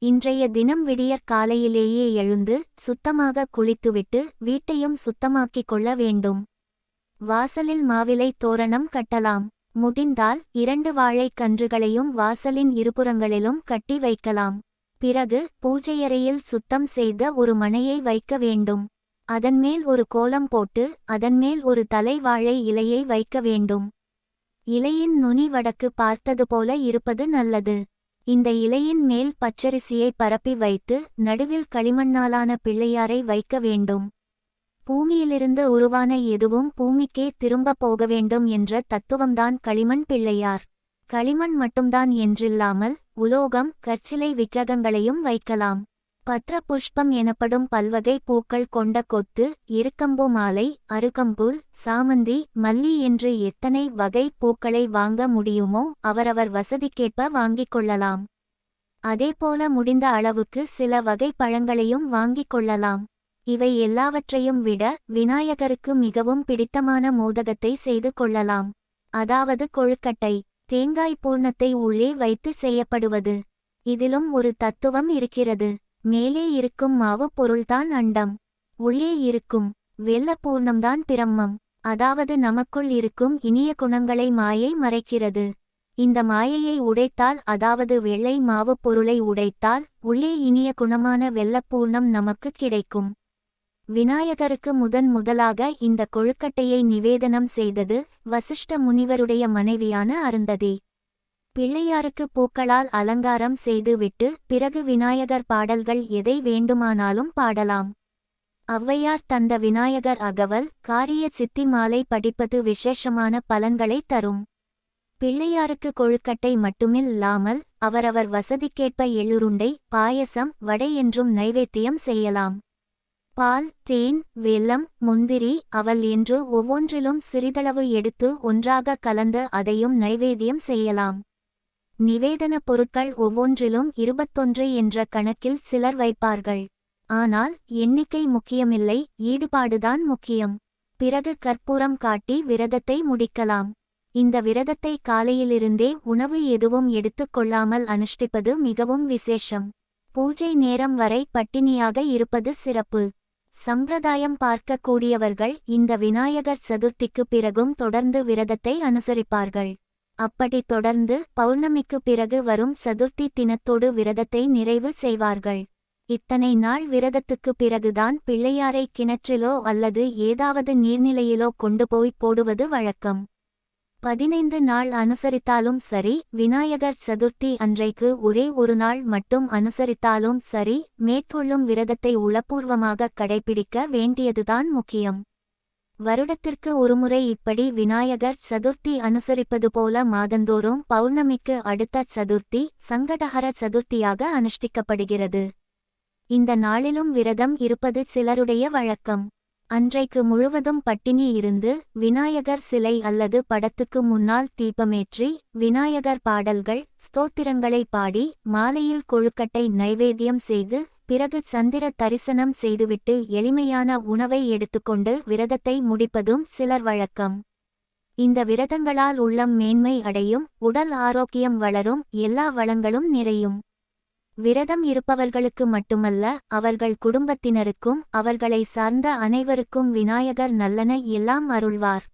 இன்றைய தினம் விடியற் காலையிலேயே எழுந்து சுத்தமாக குளித்துவிட்டு வீட்டையும் சுத்தமாக்கிக் கொள்ள வேண்டும். வாசலில் மாவிலை தோரணம் கட்டலாம். முடிந்தால் இரண்டு வாழைக் கன்றுகளையும் வாசலின் இருபுறங்களிலும் கட்டி வைக்கலாம். பிறகு பூஜையறையில் சுத்தம் செய்த ஒரு மனையை வைக்க வேண்டும். அதன்மேல் ஒரு கோலம் போட்டு அதன்மேல் ஒரு தலை வாழை இலையை வைக்க வேண்டும். இலையின் நுனி வடக்கு பார்த்தது போல இருப்பது நல்லது. இந்த இலையின் மேல் பச்சரிசியை பரப்பி வைத்து நடுவில் களிமண்ணாலான பிள்ளையாரை வைக்க வேண்டும். பூமியிலிருந்து உருவான எதுவும் பூமிக்கே திரும்பப் போக வேண்டும் என்ற தத்துவம்தான் களிமண் பிள்ளையார். களிமண் மட்டும்தான் என்றில்லாமல் உலோகம் கற்சிலை விக்கிரகங்களையும் வைக்கலாம். பத்ர புஷ்பம் எனப்படும் பல்வகை பூக்கள் கொண்ட கொத்து இருக்கம்பு மாலை அருகம்புல் சாமந்தி மல்லி என்று எத்தனை வகை பூக்களை வாங்க முடியுமோ அவரவர் வசதிக்கேற்ப வாங்கிக் கொள்ளலாம். அதேபோல முடிந்த அளவுக்கு சில வகை பழங்களையும் வாங்கிக் கொள்ளலாம். இவை எல்லாவற்றையும் விட விநாயகருக்கு மிகவும் பிடித்தமான மோதகத்தை செய்து கொள்ளலாம். அதாவது கொழுக்கட்டை தேங்காய் பூர்ணத்தை உள்ளே வைத்து செய்யப்படுவது. இதிலும் ஒரு தத்துவம் இருக்கிறது. மேலே இருக்கும் மாவு பொருள்தான் அண்டம். உள்ளே இருக்கும் வெள்ளப்பூர்ணம்தான் பிரம்மம். அதாவது நமக்குள் இருக்கும் இனிய குணங்களை மாயை மறைக்கிறது. இந்த மாயையை உடைத்தால் அதாவது வெள்ளை மாவு பொருளை உடைத்தால் உள்ளே இனிய குணமான வெள்ளப்பூர்ணம் நமக்கு கிடைக்கும். விநாயகருக்கு முதன் முதலாக இந்த கொழுக்கட்டையை நிவேதனம் செய்தது வசிஷ்ட முனிவருடைய மனைவியான அருந்ததி. பிள்ளையாருக்கு பூக்களால் அலங்காரம் செய்துவிட்டு பிறகு விநாயகர் பாடல்கள் எதை வேண்டுமானாலும் பாடலாம். ஔவையார் தந்த விநாயகர் அகவல் காரிய சித்தி மாலை படிப்பது விசேஷமான பலன்களை தரும். பிள்ளையாருக்கு கொழுக்கட்டை மட்டுமில்லாமல் அவரவர் வசதிக்கேற்ப எழுருண்டை பாயசம் வடை என்றும் நைவேத்தியம் செய்யலாம். பால் தேன் வெல்லம் முந்திரி அவல் என்று ஒவ்வொன்றிலும் சிறிதளவு எடுத்து ஒன்றாக கலந்து அதையும் நைவேத்தியம் செய்யலாம். நிவேதன பொருட்கள் ஒவ்வொன்றிலும் இருபத்தொன்று என்ற கணக்கில் சிலர் வைப்பார்கள். ஆனால் எண்ணிக்கை முக்கியமில்லை ஈடுபாடுதான் முக்கியம். பிறகு கற்பூரம் காட்டி விரதத்தை முடிக்கலாம். இந்த விரதத்தை காலையிலிருந்தே உணவு எதுவும் எடுத்துக் கொள்ளாமல் அனுஷ்டிப்பது மிகவும் விசேஷம். பூஜை நேரம் வரை பட்டினியாக இருப்பது சிறப்பு. சம்பிரதாயம் பார்க்கக்கூடியவர்கள் இந்த விநாயகர் சதுர்த்திக்கு பிறகும் தொடர்ந்து விரதத்தை அனுசரிப்பார்கள். அப்படி தொடர்ந்து பௌர்ணமிக்கு பிறகு வரும் சதுர்த்தி தினத்தோடு விரதத்தை நிறைவு செய்வார்கள். இத்தனை நாள் விரதத்துக்கு பிறகுதான் பிள்ளையாரை கிணற்றிலோ அல்லது ஏதாவது நீர்நிலையிலோ கொண்டு போய் போடுவது வழக்கம். பதினைந்து நாள் அனுசரித்தாலும் சரி விநாயகர் சதுர்த்தி அன்றைக்கு ஒரே ஒரு நாள் மட்டும் அனுசரித்தாலும் சரி மேற்கொள்ளும் விரதத்தை உளப்பூர்வமாக கடைபிடிக்க வேண்டியதுதான் முக்கியம். வருடத்திற்கு ஒருமுறை இப்படி விநாயகர் சதுர்த்தி அனுசரிப்பது போல மாதந்தோறும் பௌர்ணமிக்கு அடுத்த சதுர்த்தி சங்கடஹர சதுர்த்தியாக அனுஷ்டிக்கப்படுகிறது. இந்த நாளிலும் விரதம் இருப்பது சிலருடைய வழக்கம். அன்றைக்கு முழுவதும் பட்டினி இருந்து விநாயகர் சிலை அல்லது படத்துக்கு முன்னால் தீபமேற்றி விநாயகர் பாடல்கள் ஸ்தோத்திரங்களை பாடி மாலையில் கொழுக்கட்டை நைவேத்தியம் செய்து பிறகு சந்திர தரிசனம் செய்துவிட்டு எளிமையான உணவை எடுத்துக்கொண்டு விரதத்தை முடிப்பதும் சிலர் வழக்கம். இந்த விரதங்களால் உள்ளம் மேன்மை அடையும் உடல் ஆரோக்கியம் வளரும் எல்லா வளங்களும் நிறையும். விரதம் இருப்பவர்களுக்கு மட்டுமல்ல அவர்கள் குடும்பத்தினருக்கும் அவர்களை சார்ந்த அனைவருக்கும் விநாயகர் நல்லன எல்லாம் அருள்வார்.